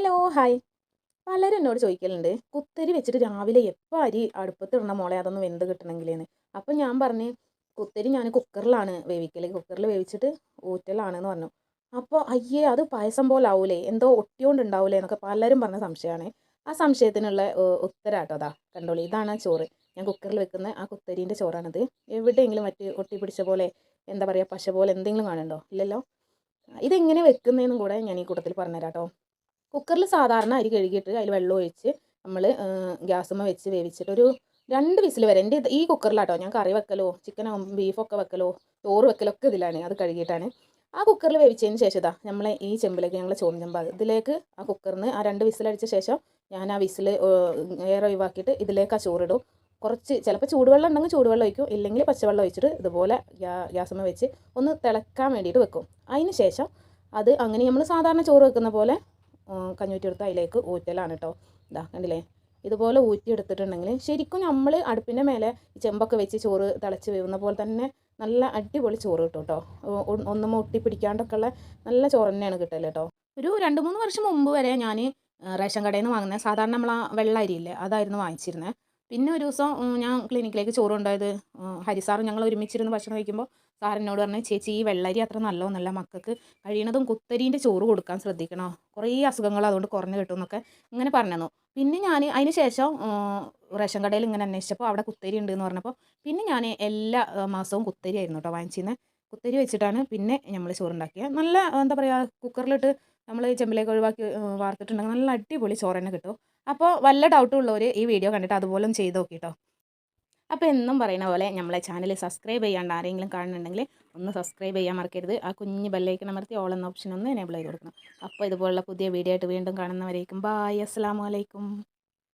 Hello hi. പലരും എന്നോട് ചോദിക്കലുണ്ട് കുത്തരി വെച്ചിട്ട് രാവിലെ എപ്പോൾ അരി അടുപ്പത്തിടണം മോളെ അതൊന്ന് വെന്ത് കിട്ടണമെങ്കിലേന്ന് അപ്പം ഞാൻ പറഞ്ഞ് കുത്തരി ഞാൻ കുക്കറിലാണ് വേവിക്കൽ കുക്കറിൽ വേവിച്ചിട്ട് ഊറ്റലാണെന്ന് പറഞ്ഞു. അപ്പോൾ അയ്യേ അത് പായസം പോലെ ആവൂലേ? എന്തോ ഒട്ടിയോണ്ട് ഉണ്ടാവൂലേ എന്നൊക്കെ പലരും പറഞ്ഞ സംശയമാണ് ആ സംശയത്തിനുള്ള ഉത്തരാട്ടോ അതാ കണ്ടോളി ഇതാണ് ചോറ്. ഞാൻ കുക്കറിൽ വെക്കുന്ന ആ കുത്തരീന്റെ ചോറാണിത്. എവിടെയെങ്കിലും മറ്റ് ഒട്ടി പിടിച്ച പോലെ എന്താ പറയുക പശ പോലെ എന്തെങ്കിലും കാണുന്നുണ്ടോ? ഇല്ലല്ലോ? ഇതെങ്ങനെ വെക്കുന്നതെന്നും കൂടെ ഞാൻ ഈ കൂട്ടത്തിൽ പറഞ്ഞുതരാം കേട്ടോ കുക്കറിൽ സാധാരണ അരി കഴുകിയിട്ട് അതിൽ വെള്ളം ഒഴിച്ച് നമ്മൾ ഗ്യാസുമ്മ വെച്ച് വേവിച്ചിട്ട് ഒരു രണ്ട് വിസിൽ വരെ. എന്റെ ഈ കുക്കറിലാട്ടോ ഞാൻ കറി വെക്കലോ ചിക്കനോ ബീഫൊക്കെ വെക്കലോ ചോറ് വെക്കലൊക്കെ ഇതിലാണ് അത് കഴുകിയിട്ടാണ്. ആ കുക്കറിൽ വേവിച്ചതിന് ശേഷം ഇതാ നമ്മളെ ഈ ചെമ്പിലേക്ക് ഞങ്ങൾ ചോറും ചെമ്പാത് ഇതിലേക്ക് ആ കുക്കറിന് ആ രണ്ട് വിസിലടിച്ച ശേഷം ഞാൻ ആ വിസിൽ എയർ ഒഴിവാക്കിയിട്ട് ഇതിലേക്ക് ആ ചോറിടും. കുറച്ച് ചിലപ്പോൾ ചൂടുവെള്ളം ഉണ്ടെങ്കിൽ ചൂടുവെള്ളം ഒഴിക്കും ഇല്ലെങ്കിൽ പച്ചവെള്ളം ഒഴിച്ചിട്ട് ഇതുപോലെ ഗ്യാസമ്മ വെച്ച് ഒന്ന് തിളക്കാൻ വേണ്ടിയിട്ട് വെക്കും. അതിന് ശേഷം അത് അങ്ങനെ നമ്മൾ സാധാരണ ചോറ് വെക്കുന്ന പോലെ കഞ്ഞൂറ്റി അതിലേക്ക് ഊറ്റലാണ് കേട്ടോ ഇതാ കണ്ടില്ലേ? ഇതുപോലെ ഊറ്റിയെടുത്തിട്ടുണ്ടെങ്കിൽ ശരിക്കും നമ്മൾ അടുപ്പിന്റെ മേലെ ചെമ്പൊക്കെ വെച്ച് ചോറ് തിളച്ച് വീഴുന്ന പോലെ തന്നെ നല്ല അടിപൊളി ചോറ് കിട്ടും കേട്ടോ ഒന്നും ഒട്ടിപ്പിടിക്കാണ്ടൊക്കെ ഉള്ള നല്ല ചോറ് തന്നെയാണ് കിട്ടൽ കേട്ടോ ഒരു രണ്ട് മൂന്ന് വർഷം മുമ്പ് വരെ ഞാൻ റേഷൻ കടയിൽ നിന്ന് വാങ്ങുന്നത് സാധാരണ നമ്മൾ ആ വെള്ള അരിയില്ലേ അതായിരുന്നു വാങ്ങിച്ചിരുന്നത് പിന്നെ ഒരു ദിവസം ഞാൻ ക്ലിനിക്കിലേക്ക് ചോറ് കൊണ്ടുപോയത് ഹരിസാർ ഞങ്ങൾ ഒരുമിച്ചിരുന്ന് ഭക്ഷണം കഴിക്കുമ്പോൾ സാർ എന്നോട് പറഞ്ഞു ചേച്ചി ഈ വെള്ളരി അത്ര നല്ലതൊന്നല്ല മക്കൾക്ക്. കഴിയണതും കുത്തരീന്റെ ചോറ് കൊടുക്കാൻ ശ്രദ്ധിക്കണോ? കുറേ അസുഖങ്ങൾ അതുകൊണ്ട് കുറഞ്ഞു കിട്ടും എന്നൊക്കെ ഇങ്ങനെ പറഞ്ഞു പിന്നെ ഞാൻ അതിന് ശേഷം റേഷൻ കടയിൽ ഇങ്ങനെ അന്വേഷിച്ചപ്പോൾ അവിടെ കുത്തരി ഉണ്ട് എന്ന് പറഞ്ഞപ്പോൾ പിന്നെ ഞാൻ എല്ലാ മാസവും കുത്തരി ആയിരുന്നു കേട്ടോ വാങ്ങിച്ചിരുന്നത് കുത്തരി വെച്ചിട്ടാണ് പിന്നെ നമ്മൾ ചോറുണ്ടാക്കിയത് നല്ല എന്താ പറയുക കുക്കറിലിട്ട് നമ്മൾ ചെമ്പിലേക്ക് ഒഴിവാക്കി വാർത്തിട്ടുണ്ടെങ്കിൽ നല്ല അടിപൊളി ചോറ് തന്നെ കിട്ടും. അപ്പോൾ വല്ല ഡൗട്ടും ഉള്ളവർ ഈ വീഡിയോ കണ്ടിട്ട് അതുപോലും ചെയ്ത് നോക്കിട്ടോ. അപ്പോൾ എന്നും പറയുന്ന പോലെ നമ്മളെ ചാനൽ സബ്സ്ക്രൈബ് ചെയ്യാണ്ട് ആരെങ്കിലും കാണുന്നുണ്ടെങ്കിൽ ഒന്ന് സബ്സ്ക്രൈബ് ചെയ്യാൻ മറക്കരുത്. ആ കുഞ്ഞ് ബെല്ലൈക്കൺ അമർത്തി ഓൾ എന്ന ഓപ്ഷൻ ഒന്ന് എനേബിൾ ചെയ്ത് കൊടുക്കണം. അപ്പോൾ ഇതുപോലുള്ള പുതിയ വീഡിയോ ആയിട്ട് വീണ്ടും കാണുന്നവരേക്കും ബായ് അസ്സാം വലൈക്കും